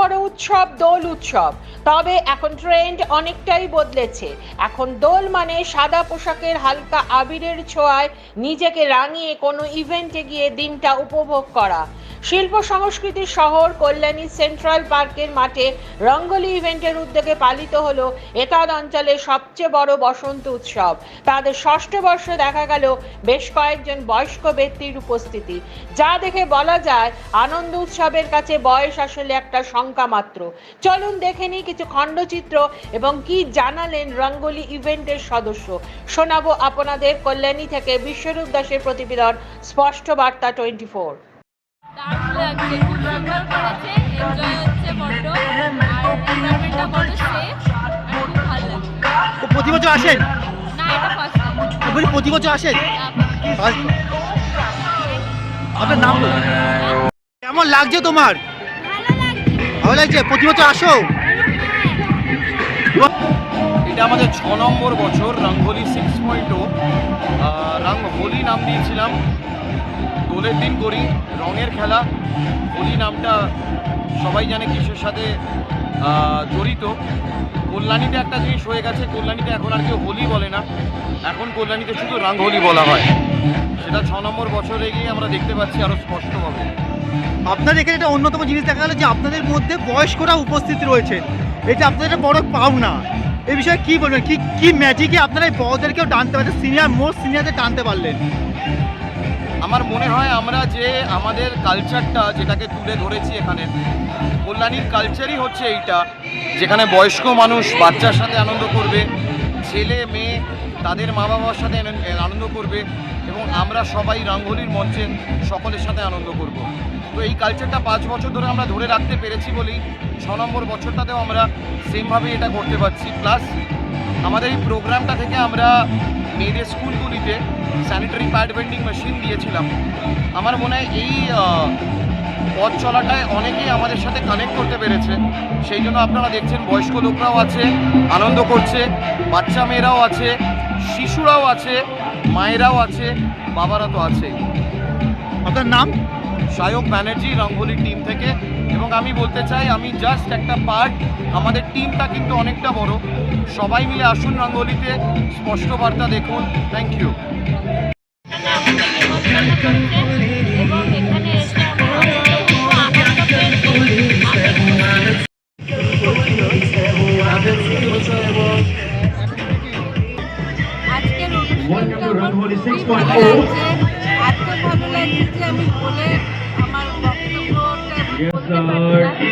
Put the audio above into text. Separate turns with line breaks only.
বড় উৎসব দোল উৎসব। তবে এখন ট্রেন্ড অনেকটাই বদলেছে। এখন দোল মানে সাদা পোশাকের হালকা আবিরের ছোঁয়ায় নিজেকে রাঙিয়ে কোনো ইভেন্টে গিয়ে দিনটা উপভোগ করা। শিল্প সংস্কৃতির শহর কল্যাণী সেন্ট্রাল পার্কের মাঠে রঙ্গলি ইভেন্টের উদ্যোগে পালিত হল একাদ অঞ্চলের সবচেয়ে বড় বসন্ত উৎসব। তাদের ষষ্ঠ বর্ষে দেখা গেল বেশ কয়েকজন বয়স্ক ব্যক্তির উপস্থিতি। যা দেখে বলা যায়, আনন্দ উৎসবের কাছে বয়স আসলে একটা সংখ্যা মাত্র। চলুন দেখে নিই কিছু খণ্ডচিত্র এবং কি জানালেন রঙ্গলি ইভেন্টের সদস্য। শোনাবো আপনাদের কল্যাণী থেকে বিশ্বরূপ দাসের প্রতিবেদন, স্পষ্ট বার্তা টোয়েন্টি ফোর
লাগছে খুব সুন্দর করেছে এনজয় হচ্ছে বড্ড আর এনভায়রনমেন্টটা সেফ আর খুব ভালো লাগছে
প্রতি বছর আসেন?
না এটা ফার্স্ট টাইম
প্রতি বছর। আসেন আপনার নাম কেমন লাগছে তোমার?
ভালো লাগছে।
ভালো লাগছে? প্রতি বছর আসো?
এটা আমাদের ছ নম্বর বছর, Rangoli six point o. Holi নাম দিয়েছিলাম। দোলের দিন করি, রঙের খেলা। হোলি নামটা সবাই জানে কিসের সাথে জড়িত। কল্যাণীতে একটা জিনিস হয়ে গেছে, কল্যাণীতে এখন আর কেউ হোলি বলে না। এখন কল্যাণীতে শুধু রঙ্গোলি বলা হয়। সেটা ছ নম্বর বছরে গিয়ে আমরা দেখতে পাচ্ছি আরও স্পষ্টভাবে।
আপনাদের এখানে একটা অন্যতম জিনিস দেখা গেল যে আপনাদের মধ্যে বয়স্করা উপস্থিত রয়েছে। এটা আপনাদের বড় পাওনা। এই বিষয়ে কি বলবেন? কি কি ম্যাজিকে আপনারা এই বড়দেরকেও টানতে পারলেন? সিনিয়র মোস্ট সিনিয়রদের টানতে পারলেন?
আমার মনে হয় আমরা যে আমাদের কালচারটা যেটাকে তুলে ধরেছি এখানে কল্যাণীর কালচারই হচ্ছে এইটা, যেখানে বয়স্ক মানুষ বাচ্চার সাথে আনন্দ করবে, ছেলে, মেয়ে তাদের মা বাবার সাথে আনন্দ- করবে এবং আমরা সবাই রঙ্গোলির মঞ্চে সকলের সাথে আনন্দ করব। তো এই কালচারটা পাঁচ বছর ধরে আমরা ধরে রাখতে পেরেছি বলেই ছ নম্বর বছরটাতেও আমরা সেমভাবে এটা করতে পারছি। প্লাস আমাদের এই প্রোগ্রামটা থেকে আমরা মেয়েদের স্কুলগুলিতে স্যানিটারি প্যাড ভেন্ডিং মেশিন দিয়েছিলাম। আমার মনে হয় এই পথ চলাটায় অনেকেই আমাদের সাথে কানেক্ট করতে পেরেছে। সেই জন্য আপনারা দেখছেন বয়স্ক লোকরাও আছে, আনন্দ করছে, বাচ্চা মেয়েরাও আছে, শিশুরাও আছে, মায়েরাও আছে, বাবারা তো আছেই।
আপনার নাম?
সায়ক ব্যানার্জি রঙ্গোলির টিম থেকে। এবং আমি বলতে চাই আমি জাস্ট একটা পার্ট আমাদের টিমটা কিন্তু অনেকটা বড়। সবাই মিলে আসুন রঙ্গোলিতে স্পষ্ট বার্তা দেখুন। Thank you
One 6.0. Ozark